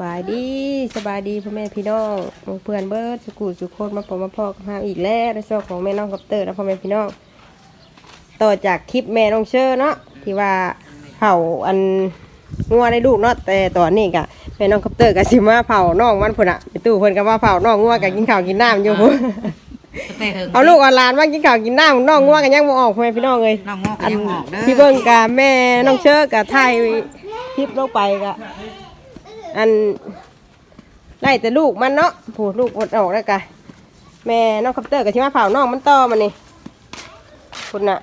บายดีสบายดีพ่อแม่พี่น้องหมู่เพื่อนเบิร์ดสุกุสุโคนมาปอมาพอกับเราอีกแล้วในช่วงของแม่น้องกับเตอร์นะพ่อแม่พี่น้องต่อจากคลิปแม่น้องเชอร์เนาะที่ว่าเผาอันงัวได้ลูกเนาะแต่ตอนนี้กะแม่น้องกับเตอร์กับสิมาเผาน้องมันพุ่นอะไปตู้เพิ่นก็ว่าเผาน้องงัวกับกินข้าวกินน้ำอยู่พุ่นเอาลูกเอาหลานมากินข้าวกินน้ำน้องงัวกันยังบ่ออกพ่อแม่พี่น้องเลยน้องงอกก็ยังออกเด้อที่เบิ่งกับแม่น้องเชอร์กับไทยคลิปลงไปกะ อันได้แต่ลูกมันเนาะผูลูกอดออกแล้วกะแม่น้องคัปเตอร์กับชิมาเผาน้องมันต่อมันนี่คุณน่ะ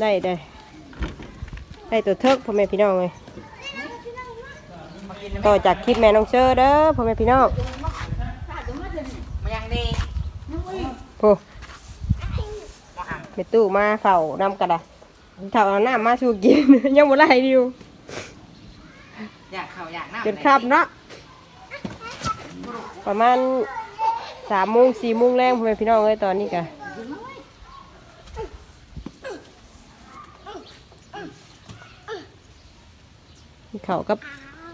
ได้ได้ได้ตัวเทิกพ่อแม่พี่น้องเลยต่อจากคลิปแม่น้องเชอร์เด้อพ่อแม่พี่น้องโอ้มาหาไปตู้มาเฝ้านำกระดาษ เฝ้าเอาน้ำมาสู่กิน ยังบ่ได้ดิวอยากเข่าอยากหน้าจนค่ำเนาะประมาณสามโมงสี่โมงแรงพ่อแม่พี่น้องเอ้ยตอนนี้กะมีเขาวกับ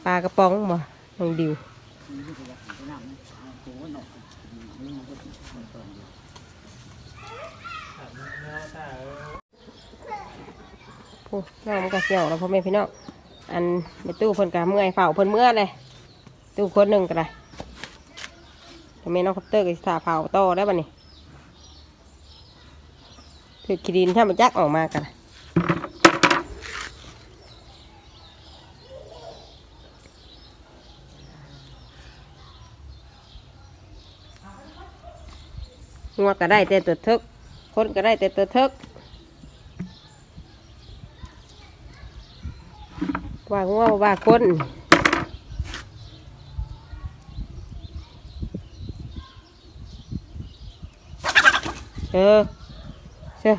ปลากระป๋องบ่น้องดิวโอ้น้องมันก็เสียวแล้วพ่อแม่พี่น้องอันในตู้เพิ่นกะเมื่อยเฝ้าเพิ่นเมื่อเลยตู้คนหนึ่งก็ได้ก็แม่น้องคอปเตอร์ก็สิถาเฝ้าโตอได้ป่ะนี่ถือขีดินถ้ามันจักออกมากันงัวก็ได้แต่ตัวทึกคนก็ได้แต่ตัวทึก ว่างัวว่าคนเออเชื่อ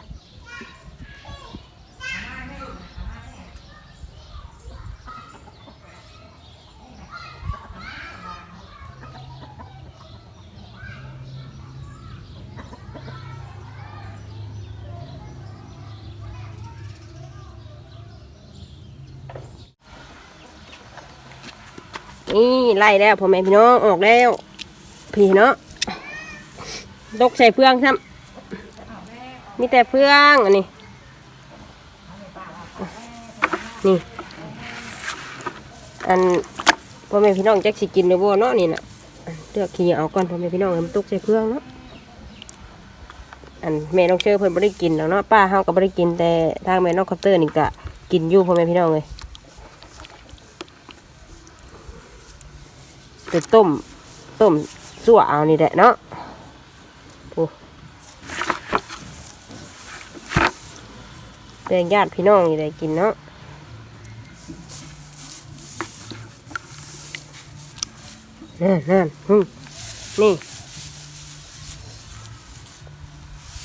นี่ไล่แล้วพ่อแม่พี่น้องออกแล้วพี่เนาะดกใส่เฟืองซ้ำมีแต่เฟืองอันนี้นี่อันพ่อแม่พี่น้องแจักสิกินหรือบ่เนาะนี่นะเลือกขี้เอาก่อนพ่อแม่พี่น้องมันตกใส่เฟืองเนาะอันแม่น้องเชื่อเพิ่นบ่ได้กินแล้วเนาะป้าเฮาก็บ่ได้กินแต่ทางแม่น้องคอปเตอร์นี่ก็กินอยู่พ่อแม่พี่น้องเลย ตัวต้ม ต้มสั่วเอานี่แหละเนาะโอ้แดงญาติพี่น้องนี่ได้กินเนาะนั่นนั่นหึ่มนี่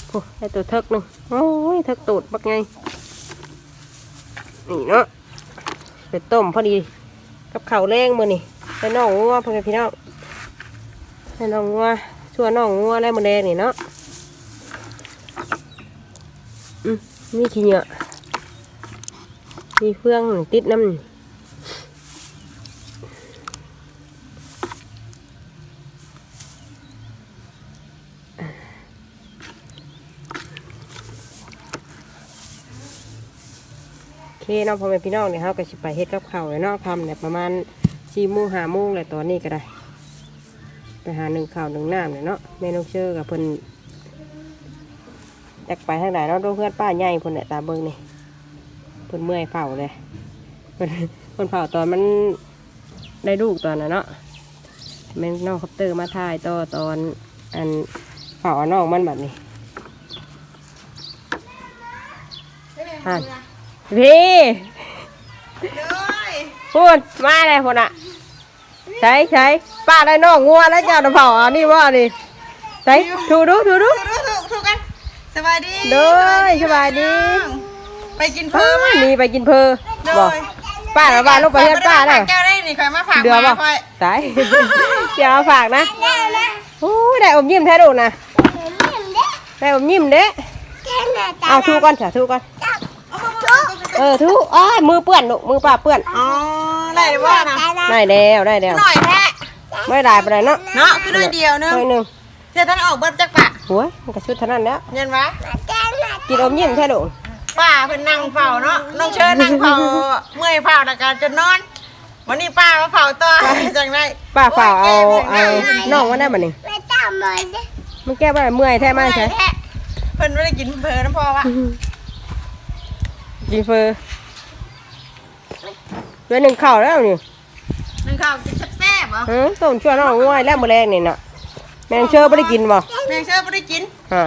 โอ้ได้ตัวเทิกหนึงโอ้ยเทิกตูดบักไง นี่เนาะไปต้มพอดี กับข้าวแรงมือนี่ ไปน้องงัวพ่อแม่พี่น้องให้น้องงัวชัวน้องงัวได้หมดแดงนี่เนาะอืมมีขี้เหยอะมีเฟืองติดน้ำโอเคเนาะพ่อแม่พี่น้องเนี่ยเขาก็สิไปเฮ็ดกับเขาเลยเนาะทำเนี่ยประมาณ สี่โมงห้าโมงเลยตอนนี้ก็ได้ ไปหาหนึ่งข้าวหนึ่งน้ำเนี่ยเนาะแม่น้องเชื่อกับเพิ่นอยากไปทางไหนเนาะดูเพื่อนป้าใหญ่เพิ่นเนี่ยตาเบิ่งนี่เพิ่นเมื่อยเผาเลยเพิ่นเพิ่นเผาตอนมันได้ลูกตอนน่ะเนาะแม่น้องคัปเตอร์มาถ่ายต่อตอนอันเผาเอาน้องมันแบบนี้อ่านพี่ พูดมาเลยพุ่นอะใช่ใช่ป้าได้น้องงัวแล้วเจ้าตะเผาเอานี่ว่านี่ใช่ถูดูถูดูถูกถูกถูกกันสบายดีเด้อสบายดี ไปกินเอเพิ่มอนี่ไปกินเพอโดบอกยป้าระบายลงไปเพื่อนป้าได้แก้วได้นี่คอยมาฝากเดือมาบอกคอยตายเดี๋ยวเอาฝากนะโอ้ยได้อมยิ้มแท้ดูนะได้อมยิ้มเด้เอาทูก่อนจ้ะทูก่อนเอออทุอ้ายมือเปื้อนลูกมือป้าเปื้อนอ๋อได้หรือว่านะได้แล้วได้แล้วหน่อยแท้ไม่ได้ไปเลยเนาะเนาะคือด้วยเดียวนึงหน่อยหนึงเดี๋ยวท่านออกเบิดจักปะโอ้ยมันก็ชุดเท่านั้นแล้วเงินวะกินอมยิ้มแค่ลูกป้าเพิ่นนั่งเฝ้าเนาะน้องเชิญนั่งเฝ้าเมื่อยเฝ้าแล้วก็จนนอนวันนี้ป้ามาเฝ้าต่อจังไดป้าฝ่าเอาโยเอาแก้มน้องมาได้บ่นี่ไม่ต้องเลยดิมันแก้บ่ได้เมื่อยแท้มากใช่แท้เพิ่นไม่ได้กินเพลินนะพ่อวะ กินเฟอร์ตัวหนึ่งเข่าวแล้วนี่นึ่งข้าวกินแซ่บๆเหรอฮะต้มชั่วน้องง่วยแล้วมื้อแรงนี่น่ะ แมงเชอบ่ได้กินบ่แม่งเชื่อไม่ได้กินอ่า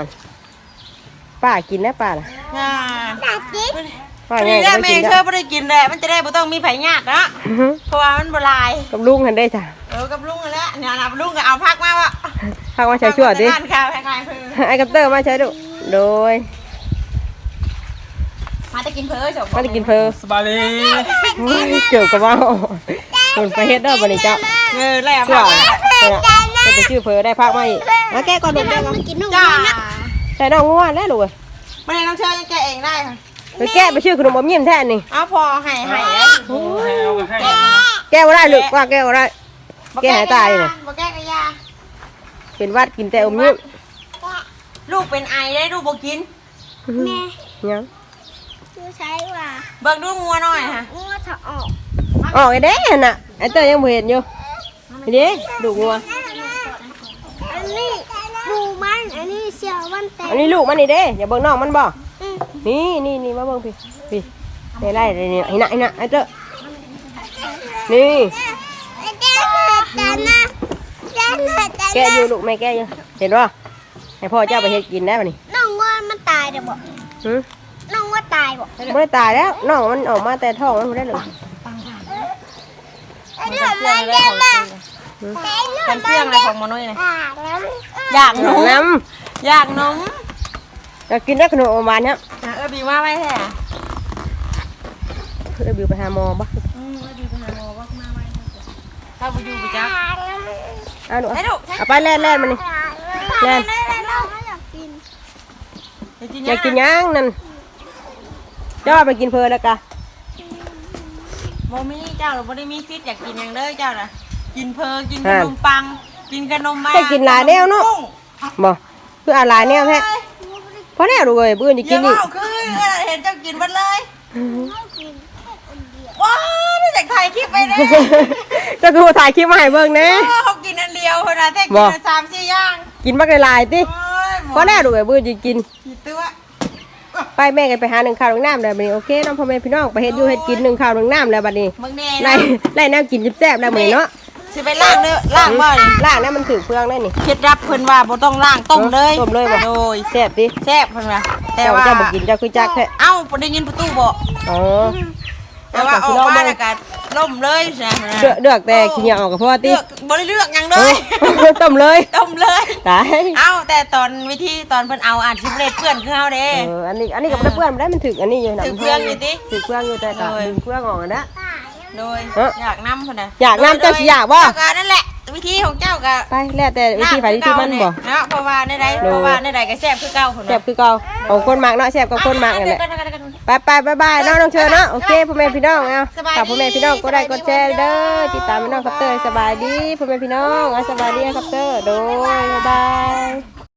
ป้ากินนะป้าน่ะงานตาจิ๊บป้าพอไงดีก็แล้วบ่แม่กิงนเชื่อแล้วไม่ได้กินแหละมันจะได้บ่ต้องมีไผญาติเนาะอื้อหือเพราะว่ามันบ่ลายกับลุงกันได้จ้ะเออกับลุงนั่นแหละเนี่ยนะลุงก็เอาพักมาวะพามาใช้ชั่วดิ พักมาแต่บ้านข้าวคล้ายๆเพิ่น ไอ้กับเตอร์มาใช้ดู โดย มาจะกินเพอเฉยมาได้กินเพอสบายดีโอ้ยเกี่ยวกับว่าคนไปเฮ็ดเด้อบ่นี่เจ้าเออแล้วชั่วพักเนี่ยจะไปชื่อเพอได้พักมาอีกมาแก้ก่อนลูกแก้ก่อนมากินนมจ้านะแต่น้องง่วงแล้วลูกเอ้ยไม่ได้น้องเชื่อยังแกะเองได้ค่ะไปแก้ไปชื่อขนมอมยิ้มแท้นี่เอาพอให้ให้แล้วให้เอาให้แก้บ่ได้ลูกว่าแก้บ่ได้แกะให้ตายเนี่ยบ่แก้กะยาเป็นวัดกินแต่อมยิ้มลูกเป็นไอได้ลูกบ่กินแม่ยัง ดูใช้ว่าเบิกดูงัวหน่อยค่ะงัวถ้าออกออกไอ้เด้น่ะไอ้เตอร์ยังบ่เห็นอยู่ไอ้เด้ดูงัวอันนี้ดูมันอันนี้เชียวมันแต่อันนี้ลูกมันนี่เด้อย่าเบิ่งน้องมันบ่อืมนี่นี่นี่มาเบิ่งพี่พี่ได้ไล่เลยนี่ไอ้น่ะไอ้น่ะไอ้เตอร์นี่เจ้าหน้าตาหน้าเจ้าหน้าตาแกะอยู่ลูกแม่แกะอยู่เห็นบ่ให้พ่อเจ้าไปเฮ็ดกินได้ป่ะนี่น้องงัวมันตายเดี๋ยวบอก หือน้องงัวตายบอกไม่ได้ตายแล้วน้องมันออกมาแต่ท้องมันบ่ได้เลยไอ้เรื่องมันเรื่องมันไอ้เรื่องกันมัเสี่ยงนอะไรของมนุษย์เนี่ยอ่าแล้วอยากนมน้อยากนมำจะกินได้ขนมอมหวานเนี่ยอะเออบีว่าไว้แท้เพื่อบิวไปหาหมอบ่อืมเออบีไปหาหมอว่ามาไว้ถ้าบ่อยู่บ่จักเอาหนูให้ลูกเอาไปแล่นแล่นมันนี่แล่นน้องเขาอยากกินอยากกินหยังนั่น เจ้าเอาไปกินเพลินแล้วกะบ่มีเจ้าหรือบ่ได้มีสิทธิ์อยากกินหยังเด้อเจ้าน่ะกินเพอกินขนมปัง กินขนมมาได้กินหลายแนวเนาะบ่เพื่ออะไรเนี่ยแท้เพราะแน่ดูเลยเบื่อจะอกิย่านอีกเว้าคือเห็นเจ้ากินหมดเลยว้าวได้จากถ่ายคลิปไปเด้เจ้าคือถ่ายคลิปมาให้เบิ่งแหนะเขากินอันเดียวคนละแท้กิบ่นอันสามสี่อย่างกินบักหลายๆติโอ้ยหมเพราะแน่ดูเลยเบื่อจะกินกี่ตัว ไปแม่กันไปหาหนึ่งข้าวหนึ่งน้ำแล้วบัดนี้โอเคน้องพ่อแม่พี่น้องไปเฮ็ดอยู่เฮ็ดกินหนึ่งข้าวหนึ่งน้ำแล้วบัดนี้มึงแน่ไล่นะไล่แนวกินแซ่บๆแล้วมื้อนี้เนาะสิไปล้างเด้อล้างบ่นี่ล่างนั้นมันถือเปลืองได้นี่เคล็ดลับเพิ่นว่าบ่ต้องล้างต้มเลยต้มเลยบ่โดยแซ่บดิแซ่บเพิ่นว่าแต่เจ้าว่าเจ้าบ่กินเจ้าคือจักแท้เอ้าบ่ได้ยินประตูบ่อ๋อ แต่ว่าออกมาแล้วก็ล่มเลยใช่ไหมเลือกเลือกแต่ขี้เหนียวออกกับพ่อติเลือกบ่ได้เลือกหยังเลเอ้ยยต้มเลยต้มเลยตายเอ้าแต่ตอนวิธีตอนเพิ่นเอาอาจสิบ่ได้เปื้อนคือเฮาเด้เอออันนี้อันนี้ก็บ่ได้เปื้อนบ่ได้มันถึกอันนี้อยู่นะถึกเปลืองอยู่ติ ถึกเปลืองอยู่แต่ก็โดยดึงเปลืองออกนะ โดยเอ้ออยากนำเพิ่นน่ะอยากนำเจ้าสิอยากบ่ เจ้ก็นั่นแหละวิธีของเจ้าก็ไปแล้วแต่วิธีไผวิธีมันบ่ เนาะเพราะว่าในใดโดย เพราะว่าในใดก็แซ่บคือเก่าเพิ่นแซ่บคือเก่าของคนมักเนาะแซ่บกับคนมักนั่นแหละ ไปไปบายบายน้องน้องเชิญเนาะโอเคพ่อแม่พี่น้องเอาฝากพ่อแม่พี่น้องก็ได้กดแชร์เด้อติดตามพี่น้องครับเตอร์สบายดีพ่อแม่พี่น้องเอาสบายดีครับเตอร์โดยบายบาย